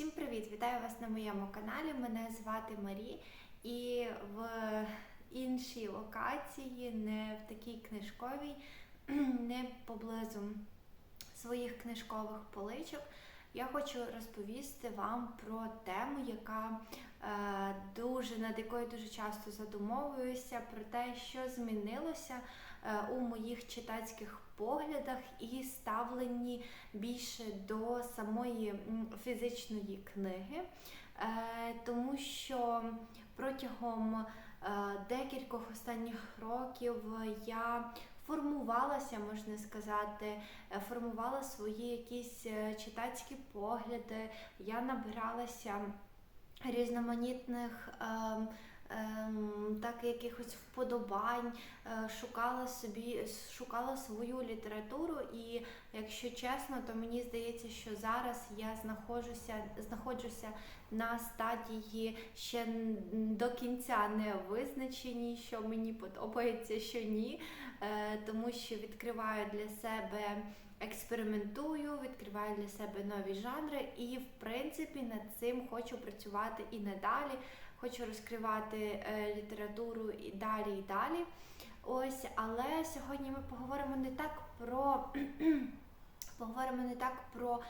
Всім привіт! Вітаю вас на моєму каналі. Мене звати Марі, і в іншій локації, не в такій книжковій, не поблизу своїх книжкових поличок. Я хочу розповісти вам про тему, яка е, дуже над якою дуже часто задумовуюся, про те, що змінилося е, у моїх читацьких поглядах і ставленні більше до самої фізичної книги, Е, тому що протягом е, декількох останніх років я формувалася, можна сказати, е, формувала свої якісь читацькі погляди, я набиралася різноманітних. ем, Так, якихось вподобань, е, шукала собі, шукала свою літературу, і якщо чесно, то мені здається, що зараз я знаходжуся, знаходжуся на стадії ще до кінця не визначеній, що мені подобається, що ні, Е, тому що відкриваю для себе, експериментую, відкриваю для себе нові жанри, і в принципі над цим хочу працювати і надалі. Хочу розкривати е, літературу і далі і далі. Ось, але сьогодні ми поговоримо не так про поговоримо не так про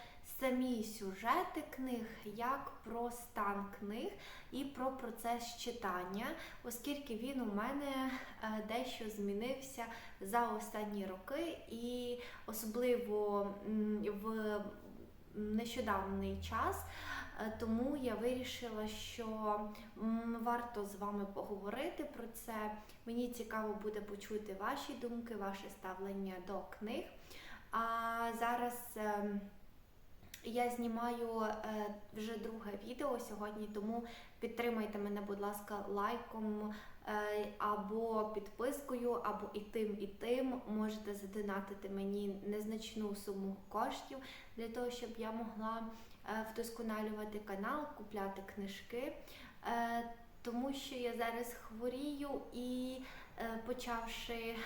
самі сюжети книг, як про стан книг і про процес читання, оскільки він у мене е, дещо змінився за останні роки, і особливо в нещодавний час. Е, Тому я вирішила, що варто з вами поговорити про це. Мені цікаво буде почути ваші думки, ваше ставлення до книг. А зараз ем, я знімаю е, вже друге відео сьогодні, тому підтримайте мене, будь ласка, лайком е, або підпискою, або і тим, і тим. Можете задонатити мені незначну суму коштів для того, щоб я могла вдосконалювати канал, купляти книжки. Е, Тому що я зараз хворію і е, почавши, е,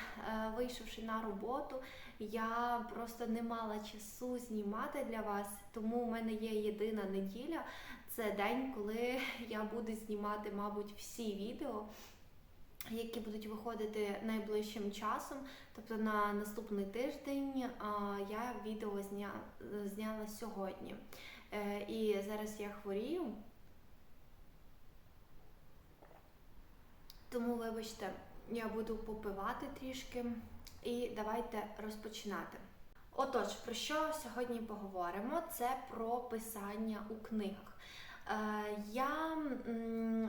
вийшовши на роботу, я просто не мала часу знімати для вас, тому у мене є єдина неділя. Це день, коли я буду знімати, мабуть, всі відео, які будуть виходити найближчим часом. Тобто на наступний тиждень я відео зня... зняла сьогодні. Е, І зараз я хворію. Тому, вибачте, я буду попивати трішки і давайте розпочинати. Отож, про що сьогодні поговоримо? Це про писання у книгах. Е, Я,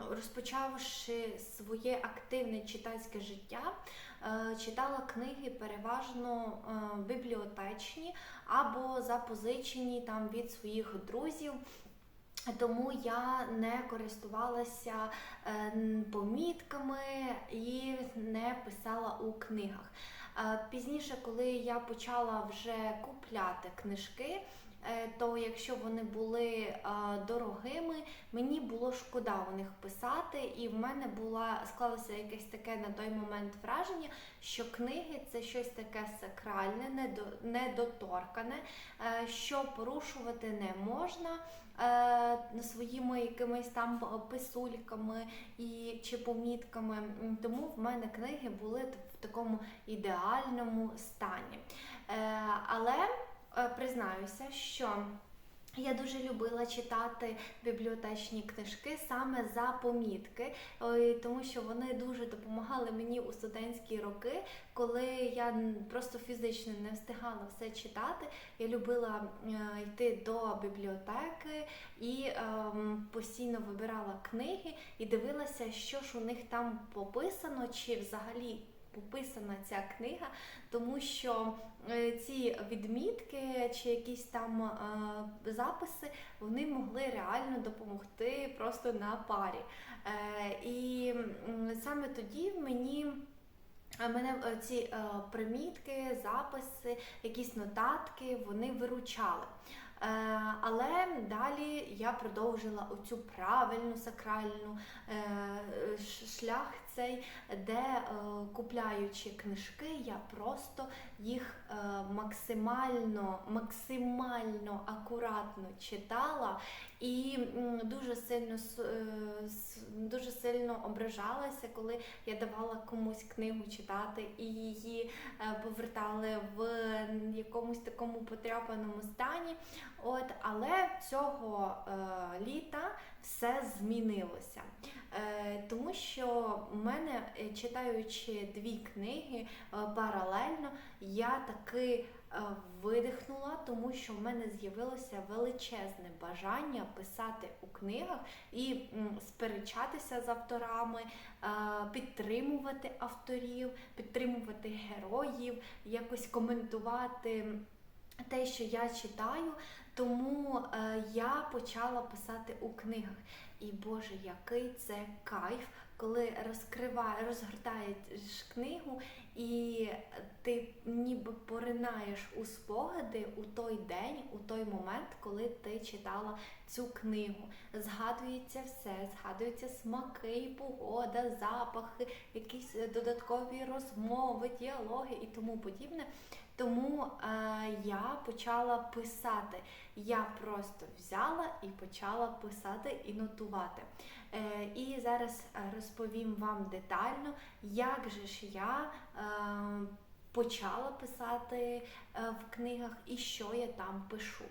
розпочавши своє активне читацьке життя, е, читала книги переважно е, бібліотечні або запозичені там від своїх друзів. Тому я не користувалася помітками і не писала у книгах. Пізніше, коли я почала вже купляти книжки, то якщо вони були е, дорогими, мені було шкода у них писати, і в мене була склалося якесь таке на той момент враження, що книги це щось таке сакральне, недоторкане, е, що порушувати не можна е, своїми якимись там писульками і чи помітками. Тому в мене книги були в такому ідеальному стані. Е, Але е, признаюся, що я дуже любила читати бібліотечні книжки саме за помітки, е, тому що вони дуже допомагали мені у студентські роки, коли я просто фізично не встигала все читати. Я любила е, йти до бібліотеки і ем, постійно вибирала книги і дивилася, що ж у них там пописано, чи взагалі пописана ця книга, тому що е, ці відмітки чи якісь там е, записи вони могли реально допомогти просто на парі. Е, і саме тоді мені. Мене ці примітки, записи, якісь нотатки вони виручали. Але далі я продовжила оцю правильну сакральну шлях цей, де е, купляючи книжки, я просто їх е, максимально, максимально акуратно читала і дуже сильно е, дуже сильно ображалася, коли я давала комусь книгу читати і її повертали в якомусь такому потряпаному стані. От, але цього літа все змінилося. Е, тому що в мене, е, читаючи дві книги е, паралельно, я таки видихнула, тому що в мене з'явилося величезне бажання писати у книгах і сперечатися з авторами, підтримувати авторів, підтримувати героїв, якось коментувати те, що я читаю. Тому е, я почала писати у книгах. І Боже, який це кайф, коли розкриває, розгортаєш книгу, і ти ніби поринаєш у спогади у той день, у той момент, коли ти читала цю книгу. Згадується все, згадуються смаки, погода, запахи, якісь е, додаткові розмови, діалоги і тому подібне. Тому е, я почала писати. Я просто взяла і почала писати і нотувати. Е, і зараз е, розповім вам детально, як же ж я е, почала писати е, в книгах і що я там пишу.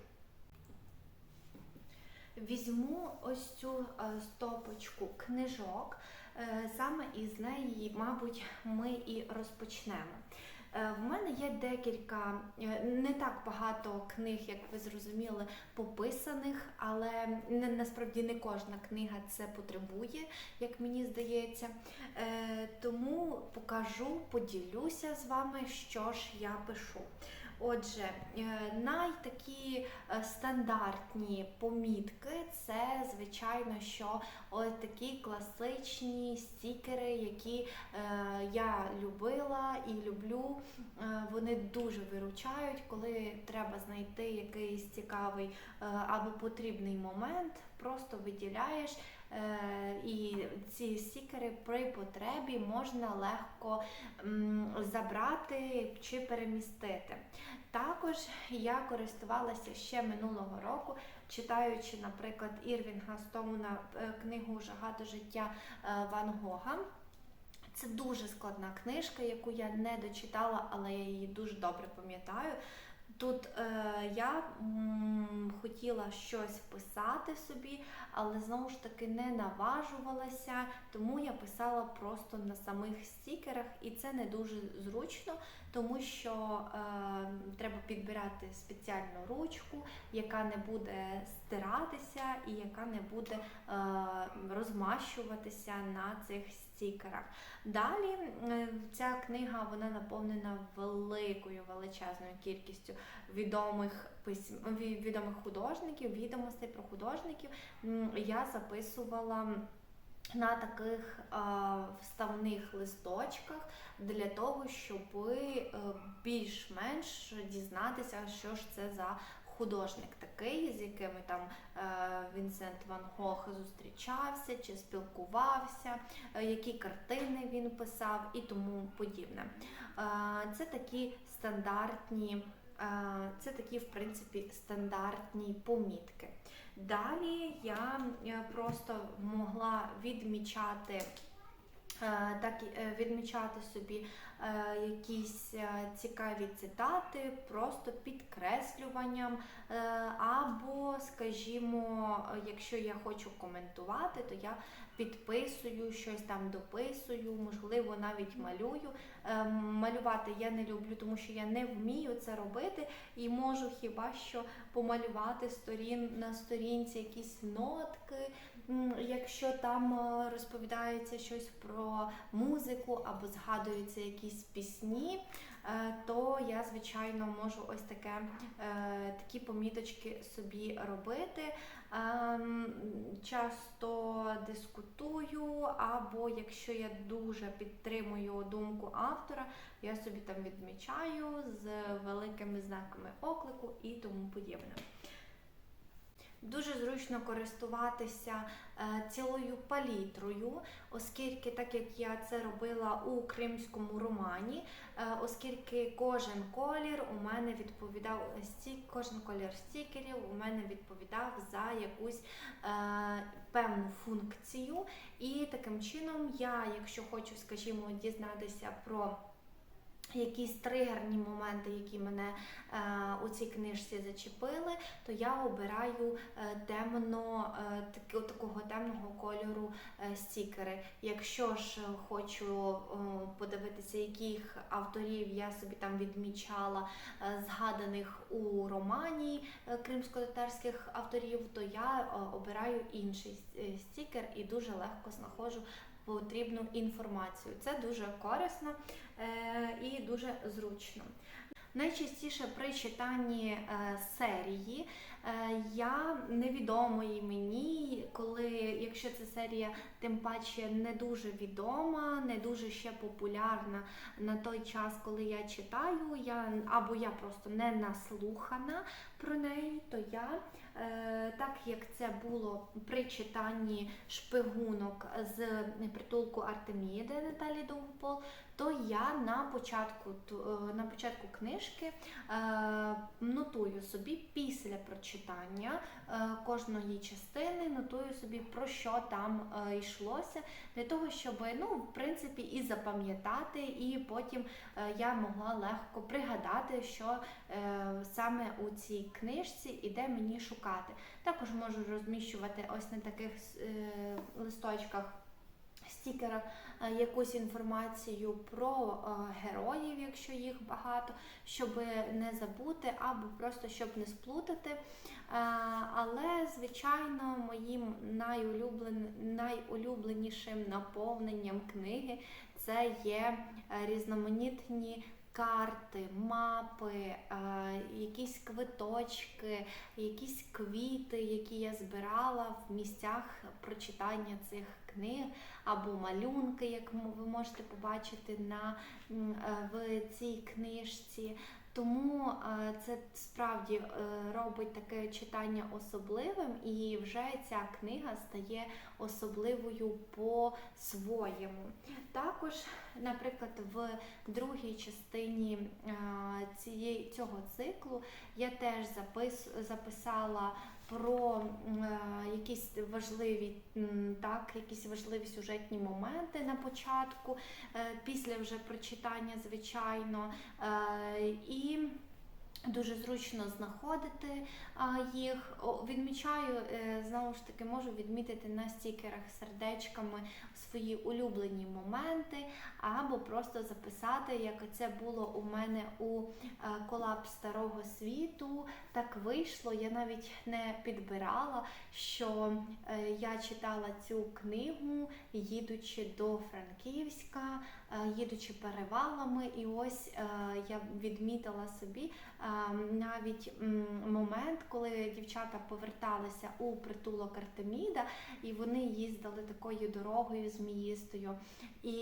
Візьму ось цю е, стопочку книжок, саме із неї, мабуть, ми і розпочнемо. Е, В мене є декілька, е, не так багато книг, як ви зрозуміли, пописаних, але насправді не кожна книга це потребує, як мені здається. Е, Тому покажу, поділюся з вами, що ж я пишу. Отже, е, найтакі е, стандартні помітки це, звичайно, що такі класичні стікери, які е, я любила і люблю. Вони дуже виручають, коли треба знайти якийсь цікавий або потрібний момент, просто виділяєш. Е, І ці стікери при потребі можна легко забрати чи перемістити. Також я користувалася ще минулого року, читаючи, наприклад, Ірвінга Стоуна е, книгу Жагато життя е, Ван Гога. Це дуже складна книжка, яку я не дочитала, але я її дуже добре пам'ятаю. Тут е, я м, хотіла щось писати собі, але знову ж таки не наважувалася, тому я писала просто на самих стікерах, і це не дуже зручно, тому що е, треба підбирати спеціальну ручку, яка не буде стиратися і яка не буде е, розмащуватися на цих стікерах. Далі е, ця книга вона наповнена великою величезною кількістю відомих письм відомих художників, відомостей про художників. Я записувала на таких е, вставних листочках для того, щоб е, більш-менш дізнатися, що ж це за художник такий, з якими там е, Вінсент Ван Гог зустрічався чи спілкувався, е, які картини він писав і тому подібне. Е, Це такі стандартні, це такі, в принципі, стандартні помітки. Далі я просто могла відмічати. Так відмічати собі якісь е, цікаві цитати, просто підкреслюванням, е, або, скажімо, е, якщо я хочу коментувати, то я підписую щось там, дописую, можливо, навіть малюю. Е, Малювати я не люблю, тому що я не вмію це робити і можу хіба що помалювати сторін на сторінці якісь нотки. Якщо там е, розповідається щось про музику або згадуються якісь пісні, е, то я, звичайно, можу ось таке, е, такі поміточки собі робити. Ем, Часто дискутую, або якщо я дуже підтримую думку автора, я собі там відмічаю з великими знаками оклику і тому подібне. Дуже зручно користуватися е, цілою палітрою, оскільки, так як я це робила у кримському романі, е, оскільки кожен колір у мене відповідав кожен колір стікерів у мене відповідав за якусь е, певну функцію. І таким чином я, якщо хочу, скажімо, дізнатися про якісь тригерні моменти, які мене е, у цій книжці зачепили, то я обираю е, темно, е, таки- такого темного кольору е, стікери. Якщо ж хочу е, подивитися, яких авторів я собі там відмічала, е, згаданих у романі е, кримсько-татарських авторів, то я е, обираю інший е, стікер і дуже легко знаходжу потрібну інформацію. Це дуже корисно е, і дуже зручно. Найчастіше при читанні е, серії е, я невідомої мені, коли, якщо ця серія тим паче не дуже відома, не дуже ще популярна на той час, коли я читаю, я або я просто не наслухана про неї, то я, так як це було при читанні шпигунок з притулку Артеміди Наталі Довгопол, то я на початку е, на початку книжки е, нотую собі після прочитання е, кожної частини, нотую собі про що там йшлося, для того, щоб ну, в принципі і запам'ятати, і потім я могла легко пригадати, що саме у цій книжці і де мені шукати. Також можу розміщувати ось на таких листочках. Стікерах е, якусь інформацію про е, героїв, якщо їх багато, щоб не забути, або просто щоб не сплутати. Е, Але, звичайно, моїм найулюблен... найулюбленішим наповненням книги це є різноманітні. Карти, мапи, якісь квиточки, якісь квіти, які я збирала в місцях прочитання цих книг, або малюнки, як ви можете побачити на, е, в цій книжці. Тому е, це справді е, робить таке читання особливим, і вже ця книга стає особливою по-своєму. Також, наприклад, в другій частині цього циклу я теж запис, записала про якісь важливі, так, якісь важливі сюжетні моменти на початку, е, після вже прочитання, звичайно. Е, І Дуже зручно знаходити їх. Відмічаю, е, знову ж таки, можу відмітити на стікерах сердечками свої улюблені моменти, або просто записати, як це було у мене у е, колапс старого світу. Так вийшло. Я навіть не підбирала, що е, я читала цю книгу, їдучи до Франківська, їдучи перевалами, і ось е, я відмітила собі е, навіть момент, коли дівчата поверталися у притулок Артеміда, і вони їздили такою дорогою зміїстою. І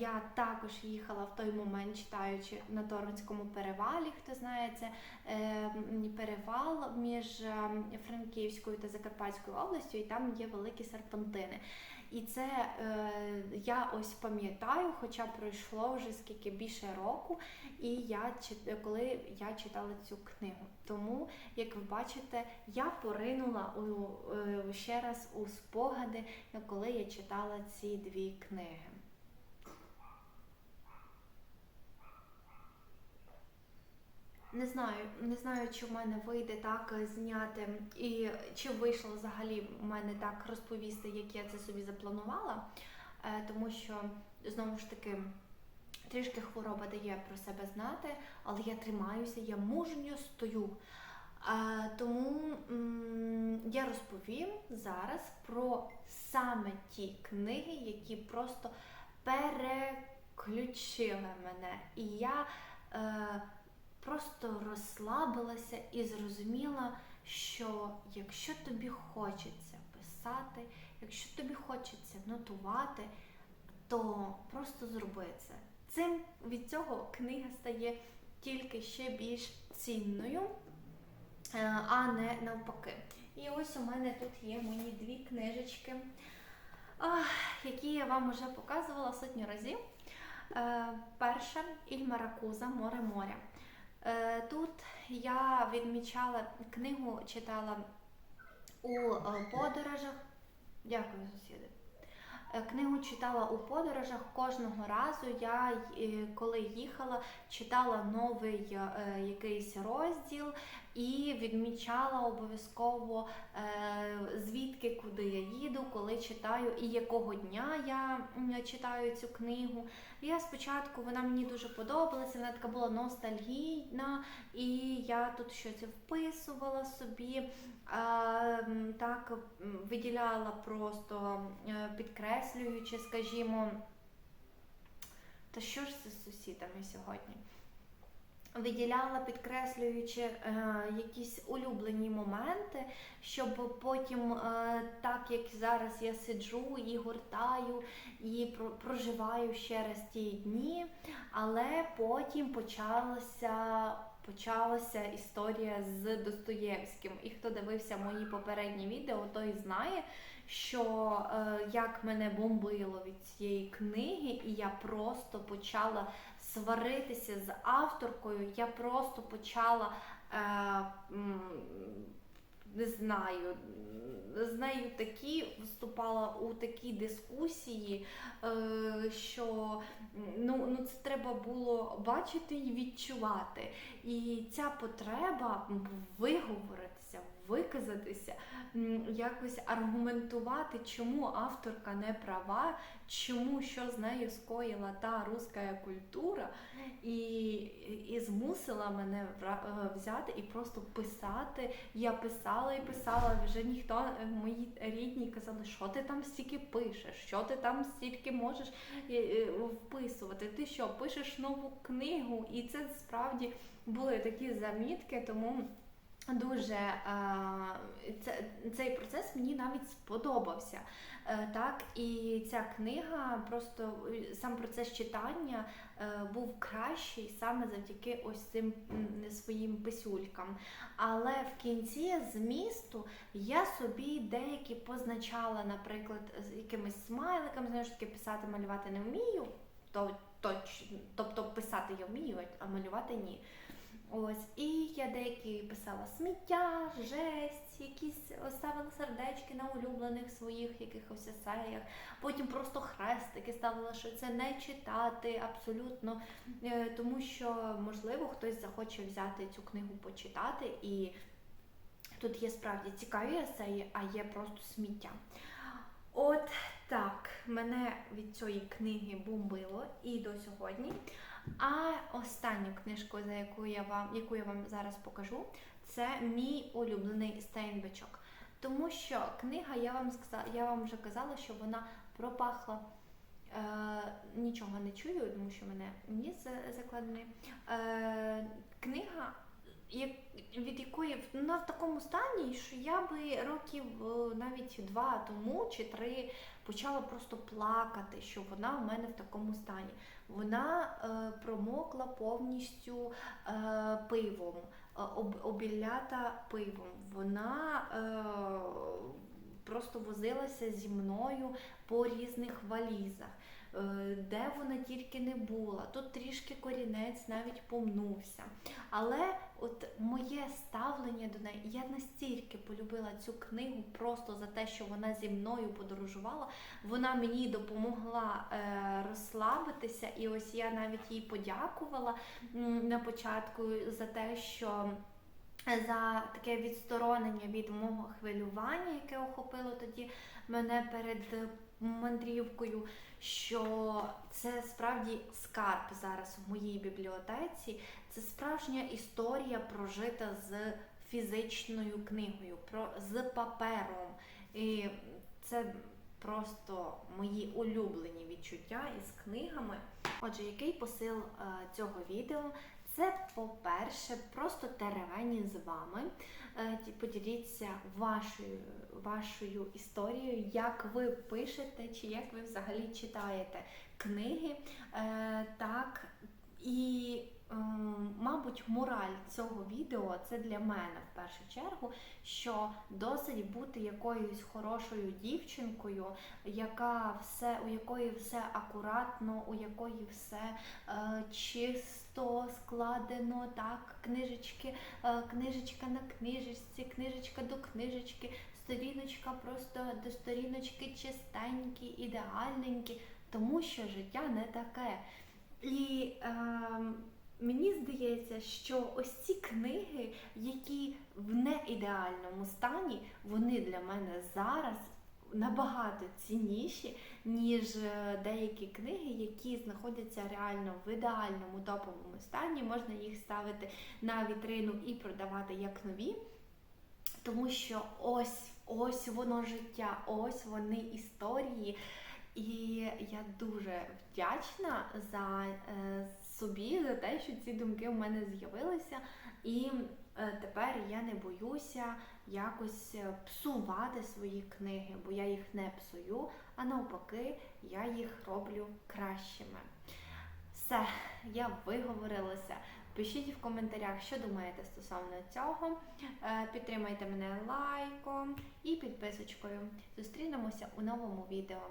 я також їхала в той момент, читаючи на Торгонському перевалі. Хто знає, це е, перевал між е, Франківською та Закарпатською областю, і там є великі серпантини. І це е, я ось пам'ятаю, хоча пройшло вже скільки більше року, і я коли я читала цю книгу. Тому, як ви бачите, я поринула у, е, ще раз у спогади, коли я читала ці дві книги. Не знаю, не знаю, чи в мене вийде так е, зняти, і чи вийшло взагалі в мене так розповісти, як я це собі запланувала, Е, тому що знову ж таки трішки хвороба дає про себе знати, але я тримаюся, я мужньо стою. Е, Тому я розповім зараз про саме ті книги, які просто переключили мене. І я просто розслабилася і зрозуміла, що якщо тобі хочеться писати, якщо тобі хочеться нотувати, то просто зроби це. Цим від цього книга стає тільки ще більш цінною, е, а не навпаки. І ось у мене тут є мої дві книжечки, які я вам вже показувала сотню разів. Е, перша Ільма Куза Море моря. Е, тут я відмічала книгу, читала у е, подорожах. Дякую, сусіди. Е, Книгу читала у подорожах. Кожного разу я, е, коли їхала, читала новий е, якийсь розділ і відмічала обов'язково звідки, куди я їду, коли читаю і якого дня я читаю цю книгу. Я спочатку вона мені дуже подобалася, вона така була ностальгійна, і я тут щось вписувала собі, так виділяла просто е, підкреслюючи, скажімо, та що ж це з сусідами сьогодні? Виділяла, підкреслюючи е, якісь улюблені моменти, щоб потім, е, так як зараз я сиджу і гортаю, і про- проживаю ще раз ті дні, але потім почалася, почалася історія з Достоєвським. І хто дивився мої попередні відео, той знає, що е, як мене бомбило від цієї книги, і я просто почала сваритися з авторкою. Я просто почала е, не знаю, з нею такі вступала у такі дискусії, е, що ну, ну це треба було бачити і відчувати. І ця потреба виговоритися, виказатися, якось аргументувати, чому авторка не права, чому що з нею скоїла та руська культура, і, і змусила мене е, взяти і просто писати. Я писала і писала, вже ніхто е, мої рідні казали, що ти там стільки пишеш, що ти там стільки можеш е, вписувати. Ти що, пишеш нову книгу? І це справді були такі замітки, тому. Дуже е, це, цей процес мені навіть сподобався. Е, так, і ця книга, просто сам процес читання е, був кращий саме завдяки ось цим своїм писюлькам. Але в кінці змісту я собі деякі позначала, наприклад, з якимись смайликами, знаєш, таки писати, малювати не вмію, то, точ, тобто писати я вмію, а малювати ні. Ось, і я деякі писала сміття, жесть, якісь ставила сердечки на улюблених своїх якихось есеях. Потім просто хрестики ставила, що це не читати абсолютно, е, тому що, можливо, хтось захоче взяти цю книгу почитати, і тут є справді цікаві есеї, а є просто сміття. Мене від цієї книги бомбило і до сьогодні. А останню книжку, за яку я вам, яку я вам зараз покажу, це мій улюблений Стейнбечок. Тому що книга, я вам сказала, я вам вже казала, що вона пропахла. Е, нічого не чую, тому що мене ніс закладений. Е, книга, від якої вона в такому стані, що я би років е, навіть два тому чи три почала просто плакати, що вона в мене в такому стані. Вона е, промокла повністю е, пивом, е, об, обілята пивом. Вона е, просто возилася зі мною по різних валізах. Е, Де вона тільки не була, тут трішки корінець навіть помнувся. Але от моє ставлення до неї, я настільки полюбила цю книгу просто за те, що вона зі мною подорожувала. Вона мені допомогла е, розслабитися, і ось я навіть їй подякувала на початку за те, що. За таке відсторонення від мого хвилювання, яке охопило тоді мене перед мандрівкою, що це справді скарб зараз в моїй бібліотеці. Це справжня історія прожита з фізичною книгою, про з папером. І це просто мої улюблені відчуття із книгами. Отже, який посил е, цього відео? Це, по-перше, просто теревені з вами. Е, Поділіться вашою, вашою історією, як ви пишете, чи як ви взагалі читаєте книги. Е, Так, І, ем, мабуть, мораль цього відео це для мене в першу чергу, що досить бути якоюсь хорошою дівчинкою, яка все, у якої все акуратно, у якої все е, чисто складено, так, книжечки, е, книжечка на книжечці, книжечка до книжечки, сторіночка просто до сторіночки чистенькі, ідеальненькі, тому що життя не таке. І е, мені здається, що ось ці книги, які в неідеальному стані, вони для мене зараз набагато цінніші, ніж е, деякі книги, які знаходяться реально в ідеальному топовому стані. Можна їх ставити на вітрину і продавати як нові. Тому що ось ось воно життя, ось вони історії. І я дуже вдячна за е, собі, за те, що ці думки в мене з'явилися. І е, тепер я не боюся якось е, псувати свої книги, бо я їх не псую, а навпаки, я їх роблю кращими. Все, я виговорилася. Пишіть в коментарях, що думаєте стосовно цього. Підтримайте мене лайком і підписочкою. Зустрінемося у новому відео.